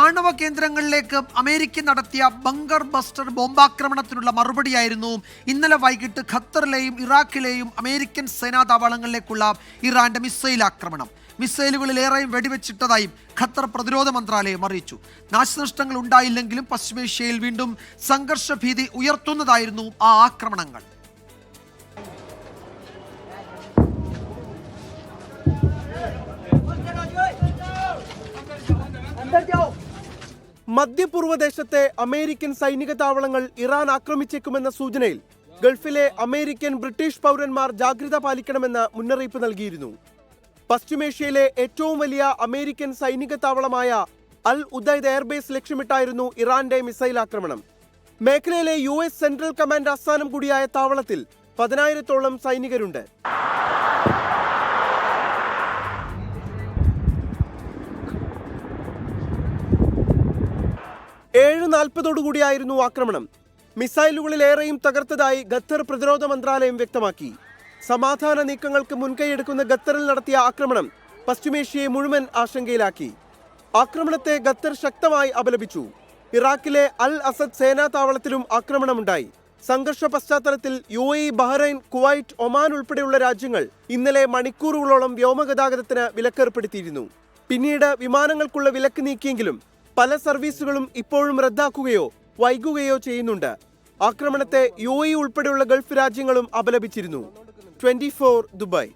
ആണവ കേന്ദ്രങ്ങളിലേക്ക് അമേരിക്ക നടത്തിയ ബങ്കർ ബസ്റ്റർ ബോംബാക്രമണത്തിനുള്ള മറുപടിയായിരുന്നു ഇന്നലെ വൈകിട്ട് ഖത്തറിലെയും ഇറാഖിലെയും അമേരിക്കൻ സേനാ താവളങ്ങളിലേക്കുള്ള ഇറാന്റെ മിസൈൽ ആക്രമണം. മിസൈലുകളിലേറെയും വെടിവെച്ചിട്ടതായും ഖത്തർ പ്രതിരോധ മന്ത്രാലയം അറിയിച്ചു. നാശനഷ്ടങ്ങൾ ഉണ്ടായില്ലെങ്കിലും പശ്ചിമേഷ്യയിൽ വീണ്ടും സംഘർഷ ഭീതി ഉയർത്തുന്നതായിരുന്നു ആ ആക്രമണങ്ങൾ. മധ്യപൂർവദേശത്തെ അമേരിക്കൻ സൈനിക താവളങ്ങൾ ഇറാൻ ആക്രമിച്ചേക്കുമെന്ന സൂചനയിൽ ഗൾഫിലെ അമേരിക്കൻ ബ്രിട്ടീഷ് പൗരന്മാർ ജാഗ്രത പാലിക്കണമെന്ന് മുന്നറിയിപ്പ് നൽകിയിരുന്നു. പശ്ചിമേഷ്യയിലെ ഏറ്റവും വലിയ അമേരിക്കൻ സൈനിക താവളമായ അൽ ഉദൈദ് എയർബേസ് ലക്ഷ്യമിട്ടായിരുന്നു ഇറാന്റെ മിസൈൽ ആക്രമണം. മേഖലയിലെ യു എസ് സെൻട്രൽ കമാൻഡ് ആസ്ഥാനം കൂടിയായ താവളത്തിൽ പതിനായിരത്തോളം സൈനികരുണ്ട്. ഏഴ് നാൽപ്പതോടുകൂടിയായിരുന്നു ആക്രമണം. മിസൈലുകളിലേറെയും തകർത്തതായി ഖത്തർ പ്രതിരോധ മന്ത്രാലയം വ്യക്തമാക്കി. സമാധാന നീക്കങ്ങൾക്ക് മുൻകൈയെടുക്കുന്ന ഖത്തറിൽ നടത്തിയ ആക്രമണം പശ്ചിമേഷ്യയെ മുഴുവൻ ആശങ്കയിലാക്കി. ആക്രമണത്തെ ഖത്തർ ശക്തമായി അപലപിച്ചു. ഇറാഖിലെ അൽ അസദ് സേനാ താവളത്തിലും ആക്രമണമുണ്ടായി. സംഘർഷ പശ്ചാത്തലത്തിൽ U A Bahrain Kuwait Oman ഉൾപ്പെടെയുള്ള രാജ്യങ്ങൾ ഇന്നലെ മണിക്കൂറുകളോളം വ്യോമഗതാഗതത്തിന് വിലക്കേർപ്പെടുത്തിയിരുന്നു. പിന്നീട് വിമാനങ്ങൾക്കുള്ള വിലക്ക് നീക്കിയെങ്കിലും പല സർവീസുകളും ഇപ്പോഴും റദ്ദാക്കുകയോ വൈകുകയോ ചെയ്യുന്നുണ്ട്. ആക്രമണത്തെ യു എ ഉൾപ്പെടെയുള്ള ഗൾഫ് രാജ്യങ്ങളും അപലപിച്ചിരുന്നു. Twenty Dubai.